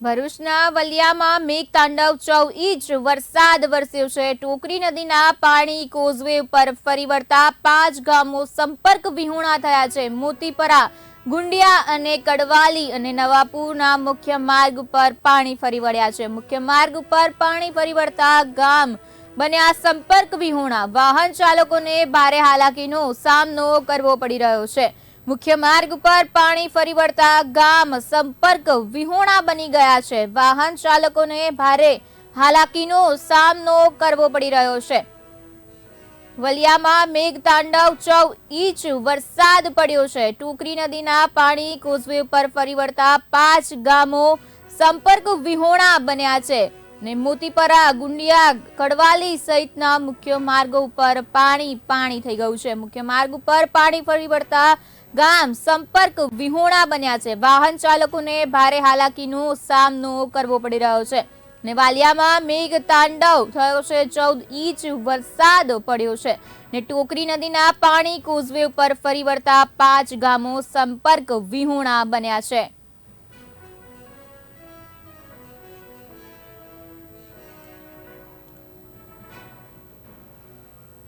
ભરૂચના વલિયામાં મેઘ તાંડવ ચૌ ઇંચ વરસાદ વરસ્યો છે. ટોકરી નદીના પાણી કોઝવે ઉપર ફરી વળતા પાંચ ગામો સંપર્ક વિહોણા થયા છે. મોતીપરા, ગુંડિયા અને કડવાલી અને નવાપુરના મુખ્ય માર્ગ ઉપર પાણી ફરી વળ્યા છે. મુખ્ય માર્ગ ઉપર પાણી ફરી વળતા ગામ બન્યા સંપર્ક વિહોણા. વાહન ચાલકોને ભારે હાલાકીનો સામનો કરવો પડી રહ્યો છે. મુખ્ય માર્ગ પર પાણી ફરી વળતા ગામ સંપર્ક વિહોણા બની ગયા છે. વાહન ચાલકોને ભારે હાલાકીનો સામનો કરવો પડી રહ્યો છે. વલિયામાં મેઘ તાંડવ ચૌ ઇંચ વરસાદ પડ્યો છે. ટુકરી નદીના પાણી કોઝવે ઉપર ફરી વળતા પાંચ ગામો સંપર્ક વિહોણા બન્યા છે ને મોતીપરા, ગુંડિયા, કડવાલી સહિતના મુખ્ય માર્ગો ઉપર પાણી પાણી થઈ ગયું છે. મુખ્ય માર્ગ ઉપર પાણી ફરી વળતા ગામ સંપર્ક વિહોણા બન્યા છે. વાહન ચાલકોને ભારે હાલાકીનો સામનો કરવો પડી રહ્યો છે. ને વાલિયામાં મેઘ તાંડવ થયો છે. ચૌદ ઇંચ વરસાદ પડ્યો છે ને ટોકરી નદીના પાણી કોઝવે ઉપર ફરી વળતા પાંચ ગામો સંપર્ક વિહોણા બન્યા છે.